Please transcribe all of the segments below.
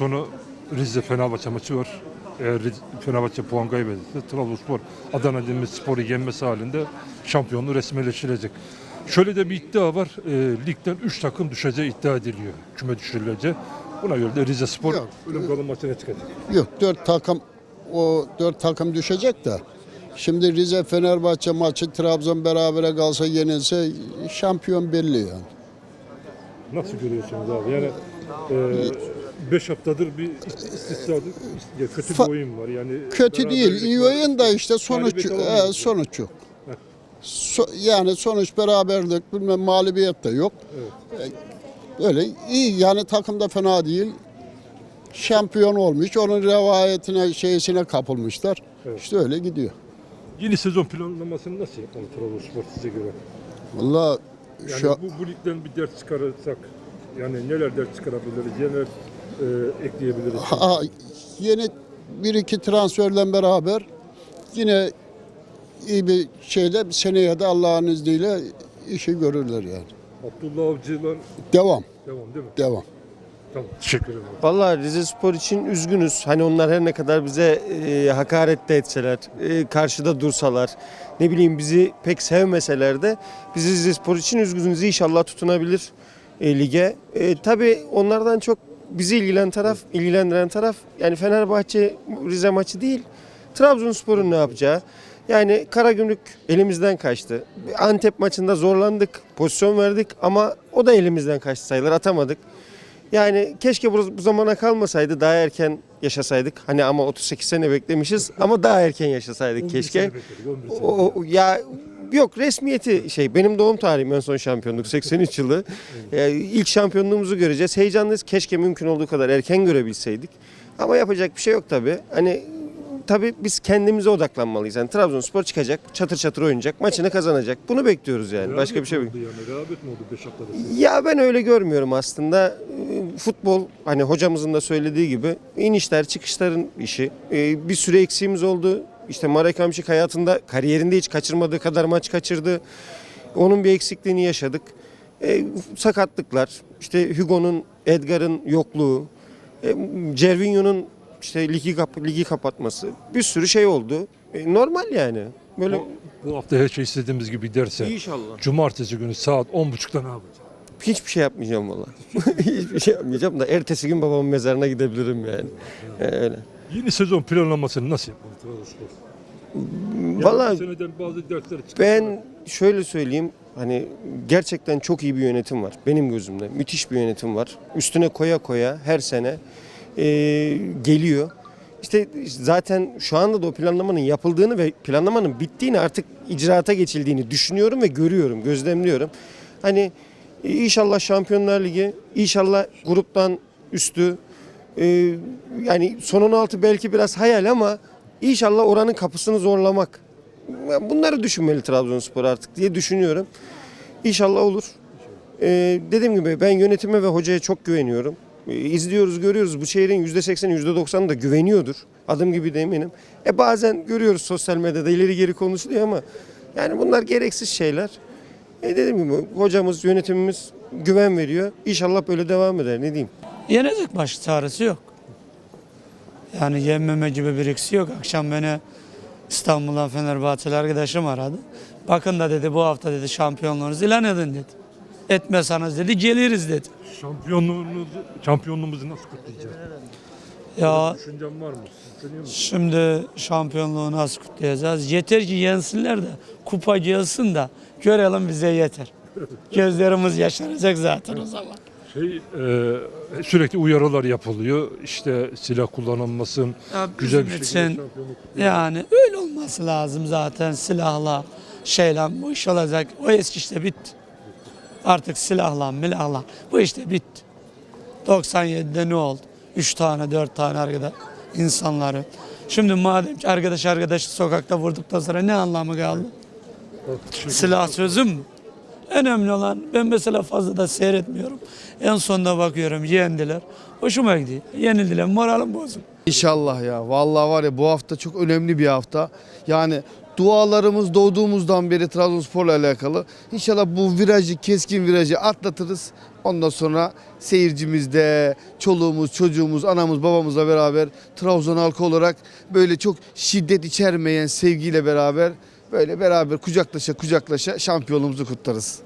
sonu Rize Fenerbahçe maçı var. Eğer Fenerbahçe puan kaybederse Trabzonspor Adana Demirspor'u yenmesi halinde şampiyonluğu resmileştirecek. Şöyle de bir iddia var. E, ligden 3 takım düşeceği iddia ediliyor. Küme düşürüleceği. Buna göre de Rize Spor Yok. ölüm kalım maçına çıkacak. Yok dört takım o dört takım düşecek de. Şimdi Rize Fenerbahçe maçı Trabzon berabere kalsa yenilse şampiyon belli yani. Nasıl görüyorsunuz abi? Yani 5 haftadır bir istisnadır. Ya kötü bir Fa- oyun var. Yani Kötü değil. beraberlik iyi var. oyun da işte sonuç Galibiyet e, sonuç yok. Heh. So- yani sonuç beraberlik bilmem mağlubiyet de yok. E, Öyle iyi yani takım da fena değil. Şampiyon olmuş. Onun revayetine şeysine kapılmışlar. Evet. İşte öyle gidiyor. Yeni sezon planlamasını nasıl yapmalı Trabzonspor size göre? Vallahi Yani şu bu, bu ligden bir ders çıkarırsak yani neler ders çıkarabiliriz, neler e, ekleyebiliriz? Ha, yeni bir iki transferle beraber yine iyi bir şeyle seneye de Allah'ın izniyle işi görürler yani. Abdullah Avcı'la Devam, devam değil mi? devam. Tamam. Teşekkür ederim. Vallahi Rize Spor için üzgünüz. Hani onlar her ne kadar bize e, hakaret de etseler, e, karşıda dursalar, ne bileyim bizi pek sevmeseler de biz Rize Spor için üzgünüz. İnşallah tutunabilir e, lige. E, tabii onlardan çok bizi ilgilen taraf, ilgilendiren taraf yani Fenerbahçe Rize maçı değil. Trabzonspor'un ne yapacağı. Yani Karagümrük elimizden kaçtı. Antep maçında zorlandık, pozisyon verdik ama o da elimizden kaçtı sayılar atamadık. Yani keşke bu, bu zamana kalmasaydı daha erken yaşasaydık. Hani ama 38 sene beklemişiz ama daha erken yaşasaydık 11 keşke. bekledik, 11 sene. O, o- ya yok resmiyeti şey benim doğum tarihim en son şampiyonluk 83 yılı. Yani ilk şampiyonluğumuzu göreceğiz. Heyecanlıyız. Keşke mümkün olduğu kadar erken görebilseydik. Ama yapacak bir şey yok tabii. Hani tabii biz kendimize odaklanmalıyız. Yani Trabzonspor çıkacak, çatır çatır oynayacak, maçını kazanacak. Bunu bekliyoruz yani. Başka bir şey yok. Yani, rehavet mi oldu 5 haftada? Ya ben öyle görmüyorum aslında. Ee, Futbol hani hocamızın da söylediği gibi inişler çıkışların işi. Ee, Bir süre eksiğimiz oldu. İşte Marek Hamşik hayatında kariyerinde hiç kaçırmadığı kadar maç kaçırdı. Onun bir eksikliğini yaşadık. Ee, sakatlıklar, işte Hugo'nun, Edgar'ın yokluğu, e, Cervinho'nun işte ligi, kap- ligi kapatması bir sürü şey oldu. E, normal yani. Böyle Bu, bu hafta her şey istediğimiz gibi derse İnşallah. Cumartesi günü saat 10.30'da ne yapacağız? Hiçbir şey yapmayacağım valla. Hiçbir şey yapmayacağım da ertesi gün babamın mezarına gidebilirim yani. Ee, Öyle. Yeni sezon planlamasını nasıl yapmalı Trabzonspor? Valla seneden bazı dersler çıkartmak. ben şöyle söyleyeyim. Hani gerçekten çok iyi bir yönetim var benim gözümde. Müthiş bir yönetim var. Üstüne koya koya her sene e, geliyor. İşte zaten şu anda da o planlamanın yapıldığını ve planlamanın bittiğini artık icraata geçildiğini düşünüyorum ve görüyorum, gözlemliyorum. Hani inşallah Şampiyonlar Ligi, inşallah gruptan üstü, e, yani son 16 belki biraz hayal ama inşallah oranın kapısını zorlamak. Bunları düşünmeli Trabzonspor artık diye düşünüyorum. İnşallah olur. Ee, dediğim gibi ben yönetime ve hocaya çok güveniyorum. Ee, izliyoruz, görüyoruz. Bu şehrin %80'i, %90'ı da güveniyordur. Adım gibi de eminim. E bazen görüyoruz sosyal medyada ileri geri konuşuluyor ama yani bunlar gereksiz şeyler. E dediğim gibi hocamız, yönetimimiz güven veriyor. İnşallah böyle devam eder. Ne diyeyim? Yenecek baş çaresi yok. Yani yenmeme gibi bir eksi yok. Akşam beni İstanbul'dan Fenerbahçeli arkadaşım aradı. Bakın da dedi bu hafta dedi şampiyonluğunuzu ilan edin dedi. Etmeseniz dedi geliriz dedi. Şampiyonluğumuzu, şampiyonluğumuzu nasıl kutlayacağız? Ya Düşüncen var mı? Düşünüyor musun? şimdi şampiyonluğu nasıl kutlayacağız? Yeter ki yensinler de kupa gelsin de görelim bize yeter. Gözlerimiz yaşaracak zaten o zaman. Şey, e, sürekli uyarılar yapılıyor. İşte silah kullanılmasın. Ya Güzel bir şekilde için. Yani öyle olması lazım zaten silahla şeyle bu iş olacak. O eski işte bitti. Artık silahla milahla bu işte bitti. 97'de ne oldu? 3 tane 4 tane arkadaş insanları. Şimdi madem ki arkadaş arkadaşı sokakta vurduktan sonra ne anlamı kaldı? Silah çözüm mü? Önemli olan ben mesela fazla da seyretmiyorum. En sonunda bakıyorum yendiler. Hoşuma gidiyor. Yenildiler moralim bozuk. İnşallah ya. Vallahi var ya bu hafta çok önemli bir hafta. Yani dualarımız doğduğumuzdan beri Trabzonspor'la alakalı. İnşallah bu virajı, keskin virajı atlatırız. Ondan sonra seyircimizde, çoluğumuz, çocuğumuz, anamız, babamızla beraber Trabzon halkı olarak böyle çok şiddet içermeyen sevgiyle beraber böyle beraber kucaklaşa kucaklaşa şampiyonluğumuzu kutlarız.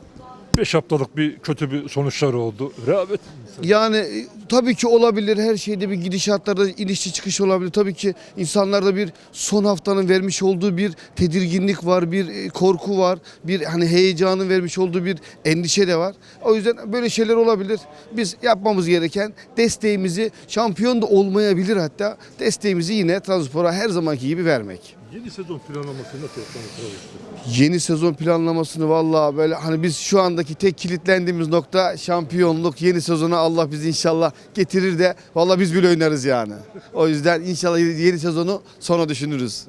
5 haftalık bir kötü bir sonuçlar oldu. Rağbet Yani e, tabii ki olabilir. Her şeyde bir gidişatlarda inişli çıkış olabilir. Tabii ki insanlarda bir son haftanın vermiş olduğu bir tedirginlik var, bir e, korku var, bir hani heyecanın vermiş olduğu bir endişe de var. O yüzden böyle şeyler olabilir. Biz yapmamız gereken desteğimizi şampiyon da olmayabilir hatta desteğimizi yine Trabzonspor'a her zamanki gibi vermek. Yeni sezon planlaması nasıl Trabzonspor? Yeni sezon planlamasını vallahi böyle hani biz şu andaki tek kilitlendiğimiz nokta şampiyonluk. Yeni sezona Allah bizi inşallah getirir de vallahi biz bile oynarız yani. O yüzden inşallah yeni sezonu sonra düşünürüz.